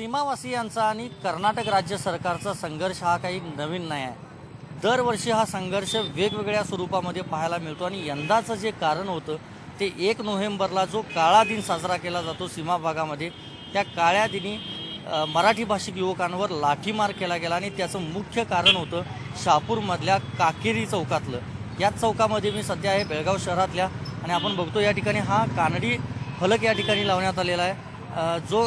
सीमावासियांचा आणि कर्नाटक राज्य सरकारचा संघर्ष हा काही नवीन नाही आहे. दरवर्षी हा संघर्ष वेगवेगळ्या स्वरूपामध्ये पाहायला मिळतो आणि यंदाचं जे कारण होतं ते एक नोव्हेंबरला जो काळा दिन साजरा केला जातो सीमा भागामध्ये त्या काळ्या दिनी मराठी भाषिक युवकांवर लाठीमार केला गेला आणि त्याचं मुख्य कारण होतं शहापूरमधल्या काकेरी चौकातलं. याच चौकामध्ये मी सध्या आहे बेळगाव शहरातल्या आणि आपण बघतो या ठिकाणी हा कानडी फलक या ठिकाणी लावण्यात आलेला आहे. जो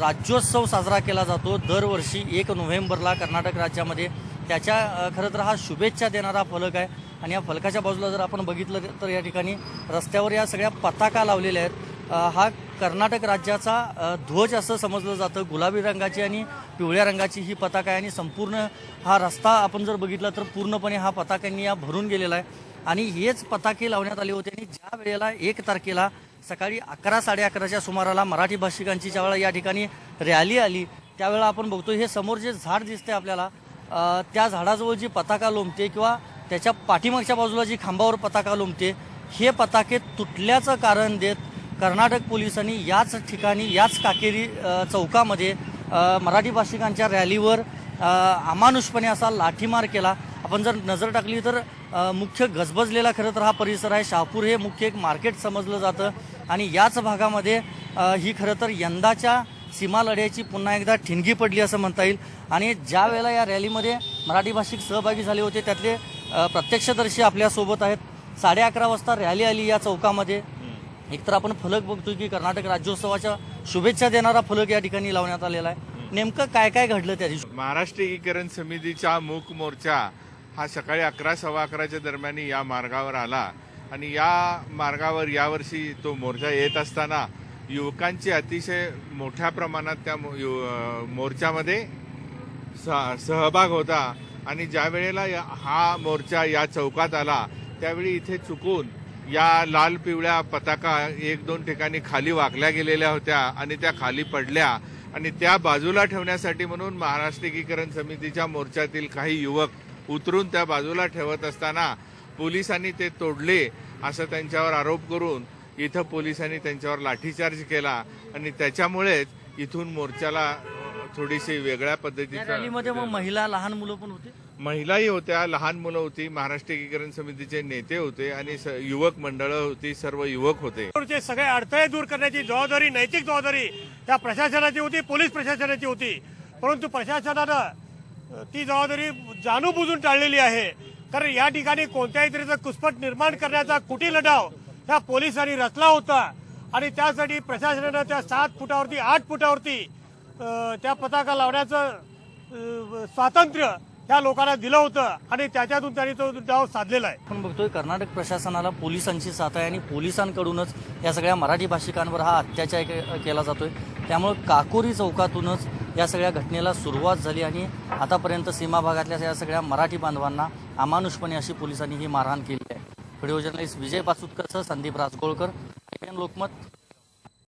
राज्योत्सव साजरा केला जातो दरवर्षी एक नोव्हेंबरला कर्नाटक राज्यामध्ये त्याच्या खरं तर हा शुभेच्छा देणारा फलक आहे. आणि या फलकाच्या बाजूला जर आपण बघितलं तर या ठिकाणी रस्त्यावर या सगळ्या पताका लावलेल्या आहेत. हा कर्नाटक राज्याचा ध्वज असं समजलं जातं. गुलाबी रंगाची आणि पिवळ्या रंगाची ही पताका आहे. आणि संपूर्ण हा रस्ता आपण जर बघितला तर पूर्णपणे हा पताकांनी या भरून गेलेला आहे. आणि हेच पताके लावण्यात आले होते. आणि ज्या वेळेला एक तारखेला सकाळी अकरा साडे अकराच्या सुमाराला मराठी भाषिकांची ज्यावेळेला या ठिकाणी रॅली आली त्यावेळेला आपण बघतो हे समोर जे झाड दिसते आपल्याला त्या झाडाजवळ जी पताका लोंबते किंवा त्याच्या पाठीमागच्या बाजूला जी खांबावर पताका लोंबते हे पताके तुटल्याचं कारण देत कर्नाटक पोलिसांनी याच ठिकाणी याच काकेरी चौकामध्ये मराठी भाषिकांच्या रॅलीवर अमानुषपणे असा लाठीमार केला. आपण जर नजर टाकली तर मुख्य गजबजलेला खरं तर हा परिसर आहे. शहापूर हे मुख्य एक मार्केट समजलं जातं. आणि याच भागामध्ये ही खरं तर यंदाच्या सीमा लढ्याची पुन्हा एकदा ठिणगी पडली असं म्हणता येईल. आणि ज्या वेळेला या रॅलीमध्ये मराठी भाषिक सहभागी झाले होते त्यातले प्रत्यक्षदर्शी आपल्यासोबत आहेत. साडे अकरा वाजता रॅली आली या चौकामध्ये. एकतर आपण फलक बघतोय की कर्नाटक राज्योत्सवाच्या शुभेच्छा देणारा फलक या ठिकाणी लावण्यात आलेला आहे. नेमकं काय काय घडलं त्या दिवशी? महाराष्ट्र एकीकरण समितीचा मूक मोर्चा हा सकाळी अकरा सव्वा अकराच्या दरम्यान या मार्गावर आला. आणि या मार्गावर यावर्षी तो मोर्चा येत असताना युवकांची अतिशय मोठ्या प्रमाणात त्या मो- यु- मोर्चामध्ये स- सहभाग होता. आणि ज्या वेळेला या- हा मोर्चा या चौकात आला त्यावेळी इथे चुकून या लाल पिवळ्या पताका एक दोन ठिकाणी खाली वाकल्या गेलेल्या होत्या आणि त्या खाली पडल्या. आणि त्या बाजूला ठेवण्यासाठी म्हणून महाराष्ट्र एकीकरण समितीच्या मोर्चातील काही युवक उतरून त्या बाजूला ठेवत असताना पोलिसांनी ते तोडले असं त्यांच्यावर आरोप करून इथं पोलिसांनी त्यांच्यावर लाठीचार्ज केला आणि त्याच्यामुळेच इथून मोर्चाला थोडीशी वेगळ्या या पद्धतीचं रॅलीमध्ये मग महिला लहान मुलं पण होते? महिलाही होत्या लहान मुलं होती महाराष्ट्र एकीकरण समितीचे नेते होते आणि युवक मंडळं होती सर्व युवक होते. चे सगळे अडथळे दूर करण्याची जबाबदारी नैतिक जबाबदारी या प्रशासनाची होती पोलीस प्रशासनाची होती. परंतु प्रशासनानं ती जबाबदारी जाणून बुजून टाळलेली आहे. कारण या ठिकाणी कोणत्याही तऱ्हेचं कुसपट निर्माण करण्याचा कुटी लढाव त्या पोलिसांनी रचला होता. आणि त्यासाठी प्रशासनानं त्या सात फुटावरती आठ फुटावरती त्या पताका लावण्याचं स्वातंत्र्य त्या लोकांना दिलं होतं. आणि त्याच्यातून त्यांनी तो डाव साधलेला आहे. आपण बघतोय कर्नाटक प्रशासनाला पोलिसांची साथ आहे आणि पोलिसांकडूनच या सगळ्या मराठी भाषिकांवर हा अत्याचार के- केला जातोय. त्यामुळे काकोरी चौकातूनच या सगळ्या घटनेला सुरुवात झाली आणि आतापर्यंत सीमा भागातल्या या सगळ्या मराठी बांधवांना अमानुषपणे अशी पोलिसांनी ही मारहाण केली आहे. व्हिडिओ जर्नलिस्ट विजय पासुतकरसह संदीप राजगोळकर लोकमत.